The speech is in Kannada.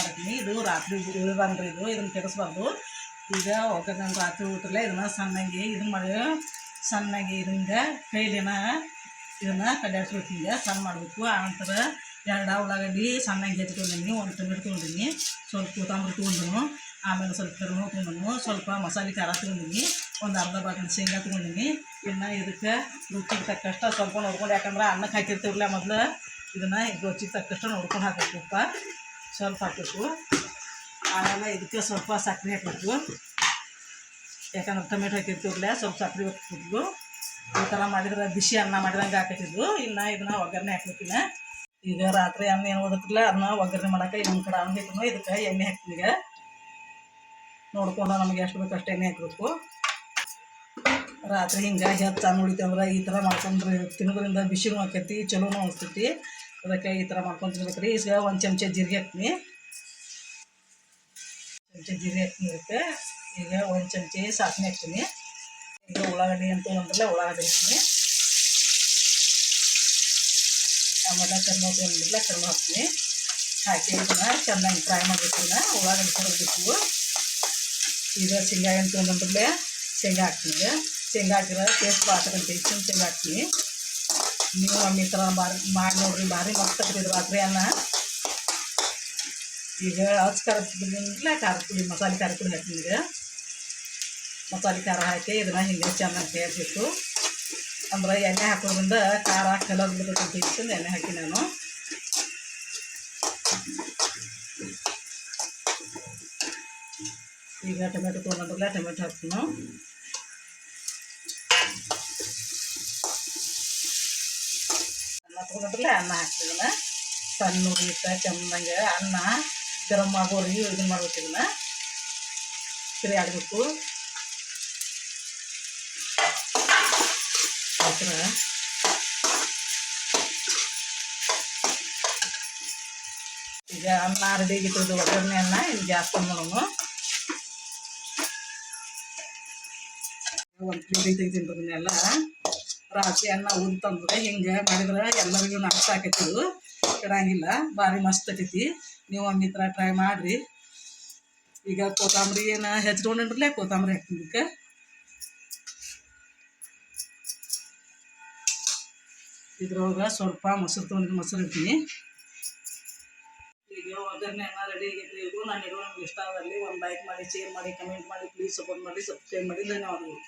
ಮಾಡ್ತೀನಿ. ಇದು ರಾತ್ರಿ ಉಳಿದಂಗ್ರಿ ಇದು, ಇದನ್ನು ಕೆಡಿಸ್ಬಾರ್ದು. ಈಗ ಒಗ್ಗರಣೆ ರಾತ್ರಿ ಊಟಲ್ಲೇ ಇದನ್ನು ಸಣ್ಣಗೆ ಇದನ್ನ ಮಾಡಿ, ಸಣ್ಣಗೆ ಇದರಿಂದ ಕೈಲಿನ ಇದನ್ನು ಹಿಂಗೆ ಸಣ್ಣ ಮಾಡಬೇಕು. ಆನಂತರ ಎರಡು ಉಳ್ಳಾಗಡ್ಡಿ ಸಣ್ಣಗೆ ಹೆಚ್ಕೊಂಡಿನಿ ಒಂದು ಟೊಮೆಟೊ ತೊಗೊಂಡಿನಿ ಸ್ವಲ್ಪ ಕೊತ್ತಂಬರಿ ತೊಗೊಂಡನು ಆಮೇಲೆ ಸ್ವಲ್ಪ ಕರಿಬೇವು ತೊಗೊಂಡನು ಸ್ವಲ್ಪ ಮಸಾಲೆ ಖಾರ ತೊಗೊಂಡಿನಿ ಒಂದು ಅರ್ಧ ಬಾಟಲ್ ಶೇಂಗಾ ತೊಗೊಂಡಿನಿ ಇನ್ನು ಇದಕ್ಕೆ ರುಚಿಗೆ ತಕ್ಕಷ್ಟು ಸ್ವಲ್ಪ ನೋಡ್ಕೊಂಡು ಯಾಕಂದ್ರೆ ಅನ್ನಕ್ಕೆ ಹಾಕಿರ್ತೀವಲ್ಲ ಮೊದಲು. ಇದನ್ನು ರುಚಿಗೆ ತಕ್ಕಷ್ಟು ನೋಡ್ಕೊಂಡು ಹಾಕಬೇಕು. ಉಪ್ಪ ಸ್ವಲ್ಪ ಹಾಕಬೇಕು. ಆಮೇಲೆ ಇದಕ್ಕೆ ಸ್ವಲ್ಪ ಸಕ್ಕರೆ ಹಾಕಬೇಕು. ಯಾಕಂದ್ರೆ ಟೊಮೆಟೊ ಹಾಕಿರ್ತೀವಲ್ಲ ಸ್ವಲ್ಪ ಸಕ್ಕರೆ ಹಾಕ್ಬೇಕು ಈ ಥರ ಮಾಡಿದ್ರೆ ಬಿಸಿ ಅನ್ನ ಮಾಡಿದಂಗೆ ಹಾಕತ್ತಿದ್ವು ಇನ್ನು ಇದನ್ನ ಒಗ್ಗರಣೆ ಹಾಕ್ಬೇಕಿನ ಈಗ ರಾತ್ರಿ ಅನ್ನ ಏನು ಓದತ್ತಿಲ್ಲ ಅದನ್ನ ಒಗ್ಗರಣೆ ಮಾಡೋಕೆ ಇನ್ನೊಂದು ಕಡೆ ಅನ್ನ ಇದಕ್ಕೆ ಎಣ್ಣೆ ಹಾಕ್ತೀನಿ ಈಗ. ನೋಡ್ಕೊಂಡು ನಮಗೆ ಎಷ್ಟು ಬೇಕು ಅಷ್ಟು ಎಣ್ಣೆ ಹಾಕಬೇಕು. ರಾತ್ರಿ ಹಿಂಗೆ ಹೆಚ್ಚು ಅನ್ನ ಉಳಿತಂದ್ರೆ ಈ ಥರ ಮಾಡ್ಕೊಂಡ್ರೆ ತಿನ್ನೋದ್ರಿಂದ ಬಿಸಿನೂ ಆಕೈತಿ, ಚಲೋನೂ ಅನಿಸ್ತೈತಿ. ಅದಕ್ಕೆ ಈ ಥರ ಮಾಡ್ಕೊಂಡು ತಿನ್ಬೇಕು ರೀ ಈಗ ಒಂದು ಚಮಚ ಜೀರಿಗೆ ಹಾಕ್ತೀನಿ ಚಮಚ ಜೀರಿಗೆ ಹಾಕ್ತೀನಿ ಈಗ ಒಂದು ಚಮಚ ಸಾಸಿವೆ ಹಾಕ್ತೀನಿ. ಈಗ ಉಳ್ಳಾಗಡ್ಡಿ ಅಂತ ಅಂದ್ರಲ್ಲ ಉಳ್ಳಾಗಡ್ಡಿ ಹಾಕ್ತೀನಿ. ಆಮೇಲೆ ಕರ್ಮ ತೊಗೊಂಡಿಲ್ಲ ಕರ್ಮ ಹಾಕ್ತೀನಿ. ಹಾಕಿ ಚೆನ್ನಾಗಿ ಫ್ರೈ ಮಾಡಬೇಕು ಇದನ್ನ ಉಳ್ಳಾಗಡ್ಡಿ ಕೊಡಬೇಕು ಈಗ ಶೇಂಗಾ ಅಂತ ತೊಗೊಂಡ್ರಲ್ಲೇ ಶೇಂಗಾ ಹಾಕ್ತೀನಿ ಶೇಂಗಾ ಹಾಕಿದ್ರೆ ಟೇಸ್ಟ್ ಬಾತಕ್ಕಂತ ಹೆಚ್ಚಿನ ಶೇಂಗಾ ಹಾಕ್ತೀನಿ ನೀವು ಮಮ್ಮಿ ಥರ ಬಾರಿ ಮಾಡಿ ನೋಡ್ರಿ ಭಾರಿ ಮಸ್ತ್ ಇದು ರಾತ್ರಿ ಅನ್ನ. ಈಗ ಹಚ್ಚ ಖಾರದ ಪುಡಿಯಿಂದಲೇ ಪುಡಿ, ಮಸಾಲೆ ಖಾರ ಪುಡಿ ಹಾಕ್ತೀನಿ ಈಗ. ಮಸಾಲೆ ಖಾರ ಹಾಕಿ ಇದನ್ನ ಹಿಂಗೆ ಚೆನ್ನಾಗಿ ಬೇಯಿಸ್ಬೇಕು ಅಂದ್ರೆ ಎಣ್ಣೆ ಹಾಕೋದ್ರಿಂದ ಖಾರ ಕಲರ್ ಅಂತ ಹೆಚ್ಚಿಂದ ಎಣ್ಣೆ ಹಾಕಿ ನಾನು. ಈಗ ಟೊಮೆಟೊ ತೊಗೊಂಡ್ರಲ್ಲ ಟೊಮೆಟೊ ಹಾಕ್ತೀನಿ. ಅನ್ನ ತೊಗೊಂಡ್ರಲ್ಲ ಅನ್ನ ಹಾಕ್ತಿದ್ದನ ಸಣ್ಣ ಉರಿತ ಚೆನ್ನಾಗೆ ಅನ್ನ ಗರಂ ಆಗೋರಿಗೆ ಇದನ್ನ ಮಾಡ್ಬೇಕು ಇದನ್ನ ತಿರಿ ಆಡಬೇಕು ಆತರ ಈಗ ಅನ್ನ ರೆಡಿ ಆಗಿತ್ತು ಒಗ್ಗರಣೆ ಅನ್ನ ಇದು ಗ್ಯಾಸ್ ಬಂದು ಮಾಡೋನು ಒಂದು ಪ್ಲೇಟಿಗೆ ತೆಗ್ದಿದ್ದೀನಿ ಎಲ್ಲ ರಾತ್ರಿ ಅನ್ನ ಉಂತಂದ್ರೆ ಹಿಂಗೆ ಮಾಡಿದ್ರೆ ಎಲ್ಲರಿಗೂ ನಾಷ್ಟ ಆಕೈತಿದು ಇಡಂಗಿಲ್ಲ ಭಾರಿ ಮಸ್ತ್ ಆಕೈತಿ. ನೀವು ಒಮ್ಮೆ ಥರ ಟ್ರೈ ಮಾಡಿರಿ. ಈಗ ಕೊತ್ತಂಬರಿ ಏನು ಹೆಚ್ಕೊಂಡ್ರಲ್ಲೇ ಕೊತ್ತಂಬರಿ ಹಾಕ್ತೀನಿ ಇದಕ್ಕೆ ಇದ್ರೊಳಗೆ ಸ್ವಲ್ಪ ಮೊಸರು ತೊಗೊಂಡು ಮೊಸರು ಇರ್ತೀನಿ ಈಗ ಒಗ್ಗರಣೆ ರೆಡಿ ಆಗೈತೆ ಇದು. ನಾನು ನಿಮ್ಗೆ ಇಷ್ಟ ಆದಲ್ಲಿ ಒಂದು ಲೈಕ್ ಮಾಡಿ ಶೇರ್ ಮಾಡಿ ಕಮೆಂಟ್ ಮಾಡಿ ಪ್ಲೀಸ್ ಸಪೋರ್ಟ್ ಮಾಡಿ ಸಬ್ಸ್ಕ್ರೈಬ್ ಮಾಡಿ. ಧನ್ಯವಾದಗಳು.